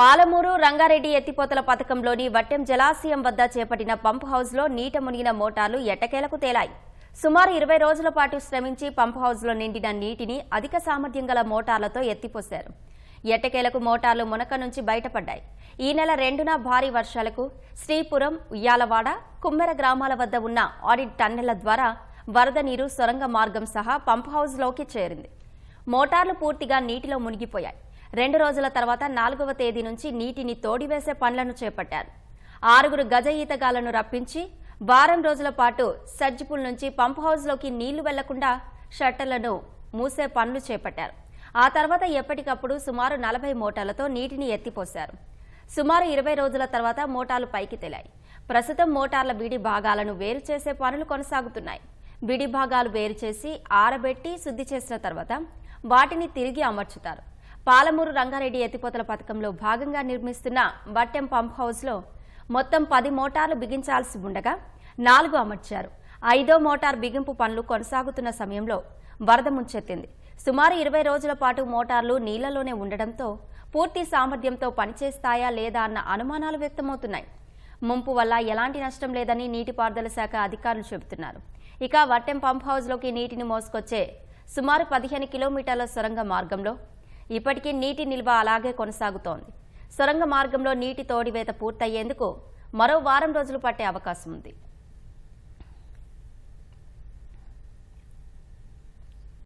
పాలమూరు రంగారెడ్డి ఎత్తిపోతల పథకంలోని వట్టెం జలాశయం వద్ద చేపట్టిన పంప్ హౌస్లో నీట మునిగిన మోటార్లు ఎట్టకేలకు తేలాయి. సుమారు ఇరవై రోజుల పాటు శ్రమించి పంప్ హౌస్లో నిండిన నీటిని అధిక సామర్థ్యం గల మోటార్లతో ఎత్తిపోశారు. ఎట్టకేలకు మోటార్లు మునక నుంచి బయటపడ్డాయి. ఈ నెల రెండున భారీ వర్షాలకు శ్రీపురం ఉయ్యాలవాడ కుమ్మెర గ్రామాల వద్ద ఉన్న ఆడిట్ టన్నెల ద్వారా వరద నీరు సొరంగ మార్గం సహా పంప్ హౌస్లోకి చేరింది. మోటార్లు పూర్తిగా నీటిలో మునిగిపోయాయి. రెండు రోజుల తర్వాత నాలుగవ తేదీ నుంచి నీటిని తోడివేసే పనులను చేపట్టారు. ఆరుగురు గజ ఈతగాళ్ళను రప్పించి వారం రోజుల పాటు సర్జిపుల్ నుంచి పంప్ హౌస్లోకి నీళ్ళు వెళ్ళకుండా షట్టర్లను మూసే పనులు చేపట్టారు. ఆ తర్వాత ఎప్పటికప్పుడు సుమారు నలభై మోటార్లతో నీటిని ఎత్తిపోశారు. సుమారు ఇరవై రోజుల తర్వాత మోటార్లు పైకి తేలాయి. ప్రస్తుతం మోటార్ల బిడి భాగాలను వేరు చేసే పనులు కొనసాగుతున్నాయి. బిడి భాగాలు వేరు చేసి ఆరబెట్టి శుద్ధి చేసిన తర్వాత వాటిని తిరిగి అమర్చుతారు. పాలమూరు రంగారెడ్డి ఎత్తిపోతల పథకంలో భాగంగా నిర్మిస్తున్న బట్టెం పంప్ హౌస్లో మొత్తం పది మోటార్లు బిగించాల్సి ఉండగా నాలుగు అమర్చారు. ఐదో మోటార్ బిగింపు పనులు కొనసాగుతున్న సమయంలో వరద ముంచెత్తింది. సుమారు ఇరవై రోజుల పాటు మోటార్లు నీళ్ళలోనే ఉండడంతో పూర్తి సామర్థ్యంతో పనిచేస్తాయా లేదా అన్న అనుమానాలు వ్యక్తమవుతున్నాయి. ముంపు వల్ల ఎలాంటి నష్టం లేదని నీటిపారుదల శాఖ అధికారులు చెబుతున్నారు. ఇక వట్టెం పంప్ హౌస్లోకి నీటిని మోసుకొచ్చే సుమారు పదిహేను కిలోమీటర్ల సొరంగ మార్గంలో ఇప్పటికీ నీటి నిల్వ అలాగే కొనసాగుతోంది. సొరంగ మార్గంలో నీటి తోడివేత పూర్తయ్యేందుకు మరో వారం రోజులు పట్టే అవకాశం ఉంది